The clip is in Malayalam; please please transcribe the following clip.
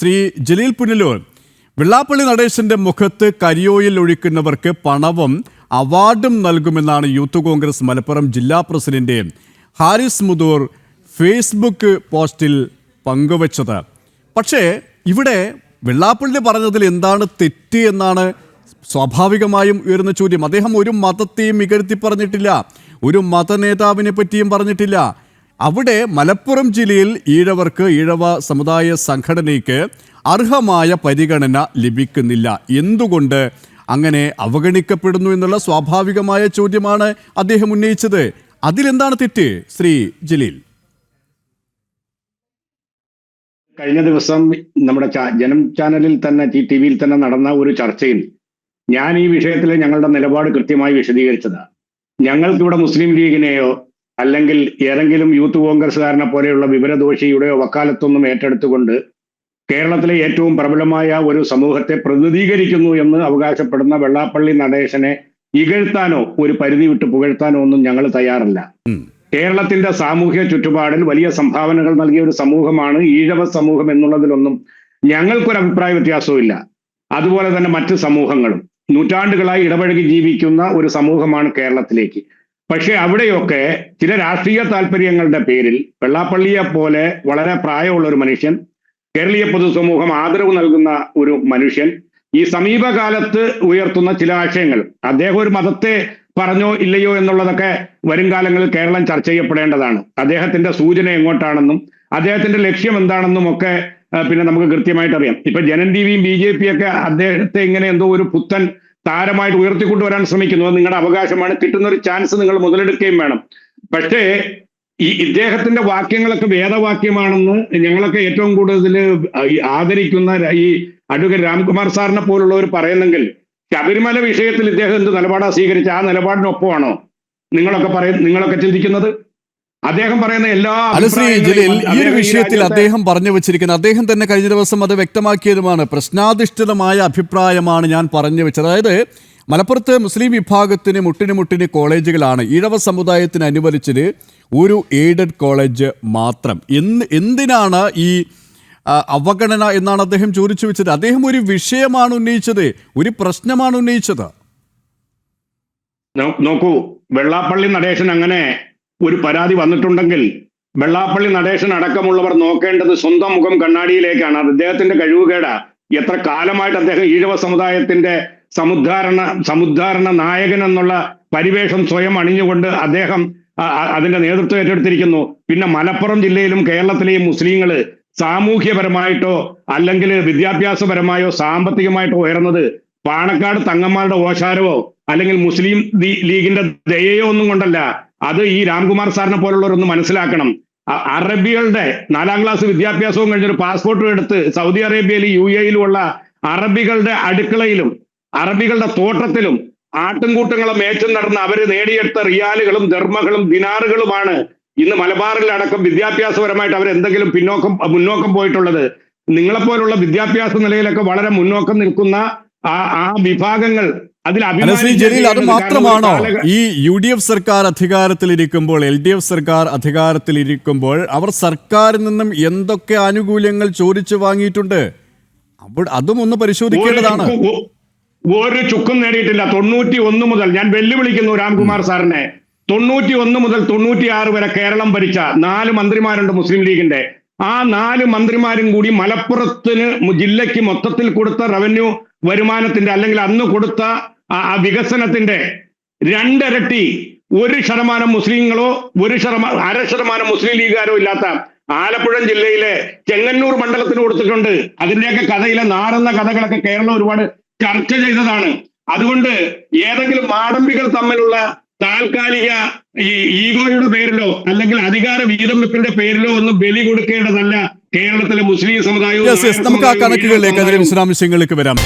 ശ്രീ ജലീൽ പുനലൂർ വെള്ളാപ്പള്ളി നടേശന്റെ മുഖത്ത് കരിയോയിൽ ഒഴിക്കുന്നവർക്ക് പണവും അവാർഡും നൽകുമെന്നാണ് യൂത്ത് കോൺഗ്രസ് മലപ്പുറം ജില്ലാ പ്രസിഡന്റ് ഹാരിസ് മുദൂർ ഫേസ്ബുക്ക് പോസ്റ്റിൽ പങ്കുവച്ചത്. പക്ഷേ ഇവിടെ വെള്ളാപ്പള്ളി പറഞ്ഞതിൽ എന്താണ് തെറ്റ് എന്നാണ് സ്വാഭാവികമായും ഉയർന്ന ചോദ്യം. അദ്ദേഹം ഒരു മതത്തെയും ഇകഴ്ത്തി പറഞ്ഞിട്ടില്ല. ഒരു മതനേതാവിനെ പറ്റിയും പറഞ്ഞിട്ടില്ല. അവിടെ മലപ്പുറം ജില്ലയിൽ ഈഴവർക്ക് ഈഴവ സമുദായ സംഘടനയ്ക്ക് അർഹമായ പരിഗണന ലഭിക്കുന്നില്ല. എന്തുകൊണ്ട് അങ്ങനെ അവഗണിക്കപ്പെടുന്നു എന്നുള്ള സ്വാഭാവികമായ ചോദ്യമാണ് അദ്ദേഹം ഉന്നയിച്ചത്. അതിലെന്താണ് തെറ്റ് ശ്രീ ജലീൽ? കഴിഞ്ഞ ദിവസം നമ്മുടെ ജനം ചാനലിൽ തന്നെ ടി വിയിൽ തന്നെ നടന്ന ഒരു ചർച്ചയിൽ ഞാൻ ഈ വിഷയത്തിൽ ഞങ്ങളുടെ നിലപാട് കൃത്യമായി വിശദീകരിച്ചതാണ്. ഞങ്ങൾക്കിവിടെ മുസ്ലിം ലീഗിനെയോ അല്ലെങ്കിൽ ഏതെങ്കിലും യൂത്ത് കോൺഗ്രസ്സുകാരനെ പോലെയുള്ള വിവരദോഷിയുടെയോ വക്കാലത്തൊന്നും ഏറ്റെടുത്തുകൊണ്ട് കേരളത്തിലെ ഏറ്റവും പ്രബലമായ ഒരു സമൂഹത്തെ പ്രതിനിധീകരിക്കുന്നു എന്ന് അവകാശപ്പെടുന്ന വെള്ളാപ്പള്ളി നടേശനെ ഇകഴ്ത്താനോ ഒരു പരിധി വിട്ട് പുകഴ്ത്താനോ ഒന്നും ഞങ്ങൾ തയ്യാറല്ല. കേരളത്തിന്റെ സാമൂഹ്യ ചുറ്റുപാടിൽ വലിയ സംഭാവനകൾ നൽകിയ ഒരു സമൂഹമാണ് ഈഴവ സമൂഹം എന്നുള്ളതിലൊന്നും ഞങ്ങൾക്കൊരു അഭിപ്രായ വ്യത്യാസവും ഇല്ല അതുപോലെ തന്നെ മറ്റ് സമൂഹങ്ങളും. നൂറ്റാണ്ടുകളായി ഇടപഴകി ജീവിക്കുന്ന ഒരു സമൂഹമാണ് കേരളത്തിലേക്ക്. പക്ഷെ അവിടെയൊക്കെ ചില രാഷ്ട്രീയ താല്പര്യങ്ങളുടെ പേരിൽ വെള്ളാപ്പള്ളിയെ പോലെ വളരെ പ്രായമുള്ള ഒരു മനുഷ്യൻ കേരളീയ പൊതുസമൂഹം ആദരവ് നൽകുന്ന ഒരു മനുഷ്യൻ ഈ സമീപകാലത്ത് ഉയർത്തുന്ന ചില ആശയങ്ങൾ. അദ്ദേഹം ഒരു മതത്തെ പറഞ്ഞോ ഇല്ലയോ എന്നുള്ളതൊക്കെ വരും കാലങ്ങളിൽ കേരളം ചർച്ച ചെയ്യപ്പെടേണ്ടതാണ്. അദ്ദേഹത്തിന്റെ സൂചന എങ്ങോട്ടാണെന്നും അദ്ദേഹത്തിന്റെ ലക്ഷ്യം എന്താണെന്നും ഒക്കെ പിന്നെ നമുക്ക് കൃത്യമായിട്ട് അറിയാം ഇപ്പൊ ജനൻ ടി വിയും ബി ജെ പി ഒക്കെ അദ്ദേഹത്തെ ഇങ്ങനെ എന്തോ ഒരു പുത്തൻ താരമായിട്ട് ഉയർത്തിക്കൊണ്ടുവരാൻ ശ്രമിക്കുന്നു. അത് നിങ്ങളുടെ അവകാശമാണ്. കിട്ടുന്ന ഒരു ചാൻസ് നിങ്ങൾ മുതലെടുക്കുകയും വേണം. പക്ഷേ ഈ ഇദ്ദേഹത്തിന്റെ വാക്യങ്ങളൊക്കെ വേദവാക്യമാണെന്ന് ഞങ്ങളൊക്കെ ഏറ്റവും കൂടുതൽ ആദരിക്കുന്ന ഈ അഡ്വക്കേറ്റ് രാംകുമാർ സാറിനെ പോലുള്ളവർ പറയുന്നെങ്കിൽ ശബരിമല വിഷയത്തിൽ ഇദ്ദേഹം എന്ത് നിലപാടാണ് സ്വീകരിച്ച ആ നിലപാടിനൊപ്പമാണോ നിങ്ങളൊക്കെ പറയ നിങ്ങളൊക്കെ ചിന്തിക്കുന്നത്? അദ്ദേഹം പറയുന്ന എല്ലാ അല്ല ജലീൽ ഈ ഒരു വിഷയത്തിൽ അദ്ദേഹം പറഞ്ഞു വെച്ചിരിക്കുന്ന. അദ്ദേഹം തന്നെ കഴിഞ്ഞ ദിവസം അത് വ്യക്തമാക്കിയതുമാണ്. പ്രശ്നാധിഷ്ഠിതമായ അഭിപ്രായമാണ് ഞാൻ പറഞ്ഞു വെച്ചത്. അതായത് മലപ്പുറത്ത് മുസ്ലിം വിഭാഗത്തിന് മുട്ടിന് മുട്ടിന് കോളേജുകളാണ്. ഈഴവ സമുദായത്തിന് അനുവദിച്ചത് ഒരു എയ്ഡഡ് കോളേജ് മാത്രം. എന്ന് എന്തിനാണ് ഈ അവഗണന എന്നാണ് അദ്ദേഹം ചോദിച്ചു വെച്ചത്. അദ്ദേഹം ഒരു വിഷയമാണ് ഉന്നയിച്ചത്. ഒരു പ്രശ്നമാണ് ഉന്നയിച്ചത്. നോക്കൂ വെള്ളാപ്പള്ളി നടേശൻ അങ്ങനെ ഒരു പരാതി വന്നിട്ടുണ്ടെങ്കിൽ വെള്ളാപ്പള്ളി നടേശൻ അടക്കമുള്ളവർ നോക്കേണ്ടത് സ്വന്തം മുഖം കണ്ണാടിയിലേക്കാണ്. അത് അദ്ദേഹത്തിന്റെ കഴിവുകേടാ. എത്ര കാലമായിട്ട് അദ്ദേഹം ഈഴവ സമുദായത്തിന്റെ സമുദ്ധാരണ സമുദ്ധാരണ നായകൻ എന്നുള്ള പരിവേഷം സ്വയം അണിഞ്ഞുകൊണ്ട് അദ്ദേഹം അതിന്റെ നേതൃത്വം ഏറ്റെടുത്തിരിക്കുന്നു. പിന്നെ മലപ്പുറം ജില്ലയിലും കേരളത്തിലെയും മുസ്ലിങ്ങൾ സാമൂഹ്യപരമായിട്ടോ അല്ലെങ്കിൽ വിദ്യാഭ്യാസപരമായോ സാമ്പത്തികമായിട്ടോ ഉയർന്നത് പാണക്കാട് തങ്ങന്മാരുടെ ഓശാരവോ അല്ലെങ്കിൽ മുസ്ലിം ലീഗിന്റെ ദയയോ ഒന്നും കൊണ്ടല്ല. അത് ഈ രാംകുമാർ സാറിനെ പോലുള്ളവരൊന്ന് മനസ്സിലാക്കണം. അറബികളുടെ നാലാം ക്ലാസ് വിദ്യാഭ്യാസവും കഴിഞ്ഞൊരു പാസ്പോർട്ടും എടുത്ത് സൗദി അറേബ്യയിലും യു എയിലുമുള്ള അറബികളുടെ അടുക്കളയിലും അറബികളുടെ തോട്ടത്തിലും ആട്ടിൻകൂട്ടങ്ങളെ മേച്ചും നടന്ന് അവർ നേടിയെടുത്ത റിയാലുകളും ധർമ്മകളും ദിനാറുകളുമാണ് ഇന്ന് മലബാറിലടക്കം വിദ്യാഭ്യാസപരമായിട്ട് അവരെന്തെങ്കിലും പിന്നോക്കം മുന്നോക്കം പോയിട്ടുള്ളത്. നിങ്ങളെപ്പോലുള്ള വിദ്യാഭ്യാസ നിലയിലൊക്കെ വളരെ മുന്നോക്കം നിൽക്കുന്ന ആ ആ വിഭാഗങ്ങൾ ശ്രീ അഭിമാനിക്കാൻ ജലീൽ അത് മാത്രമാണോ? ഈ യു ഡി എഫ് സർക്കാർ അധികാരത്തിലിരിക്കുമ്പോൾ എൽ ഡി എഫ് സർക്കാർ അധികാരത്തിലിരിക്കുമ്പോൾ അവർ സർക്കാരിൽ നിന്നും എന്തൊക്കെ ആനുകൂല്യങ്ങൾ ചോദിച്ചു വാങ്ങിയിട്ടുണ്ട്? അപ്പോൾ അതും ഒന്ന് പരിശോധിക്കേണ്ടതാണ്. ഒരു ചുക്കും- നേടിയിട്ടില്ല. തൊണ്ണൂറ്റി ഒന്ന് മുതൽ ഞാൻ വെല്ലുവിളിക്കുന്നു രാംകുമാർ സാറിനെ. തൊണ്ണൂറ്റി ഒന്ന് മുതൽ തൊണ്ണൂറ്റി ആറ് വരെ കേരളം ഭരിച്ച നാല് മന്ത്രിമാരുണ്ട് മുസ്ലിം ലീഗിന്റെ. ആ നാല് മന്ത്രിമാരും കൂടി മലപ്പുറത്തിന് ജില്ലയ്ക്ക് മൊത്തത്തിൽ കൊടുത്ത റവന്യൂ വരുമാനത്തിന്റെ അല്ലെങ്കിൽ അന്ന് കൊടുത്ത ആ വികസനത്തിന്റെ രണ്ടരട്ടി ഒരു ശതമാനം മുസ്ലിങ്ങളോ ഒരു ശതമാനം അര ശതമാനം മുസ്ലിം ലീഗുകാരോ ഇല്ലാത്ത ആലപ്പുഴ ജില്ലയിലെ ചെങ്ങന്നൂർ മണ്ഡലത്തിന് കൊടുത്തിട്ടുണ്ട്. അതിന്റെയൊക്കെ കഥയിലെ നാറുന്ന കഥകളൊക്കെ കേരളം ഒരുപാട് ചർച്ച ചെയ്തതാണ്. അതുകൊണ്ട് ഏതെങ്കിലും മാടമ്പികൾ തമ്മിലുള്ള താൽക്കാലിക ഈ ഈഗോയുടെ പേരിലോ അല്ലെങ്കിൽ അധികാര വീതം വെപ്പിന്റെ പേരിലോ ഒന്നും ബലി കൊടുക്കേണ്ടതല്ല കേരളത്തിലെ മുസ്ലിം സമുദായവും നമുക്ക് ആ കണക്കുകളിലേക്ക് വിശദാംശങ്ങളിലേക്ക് വരാം.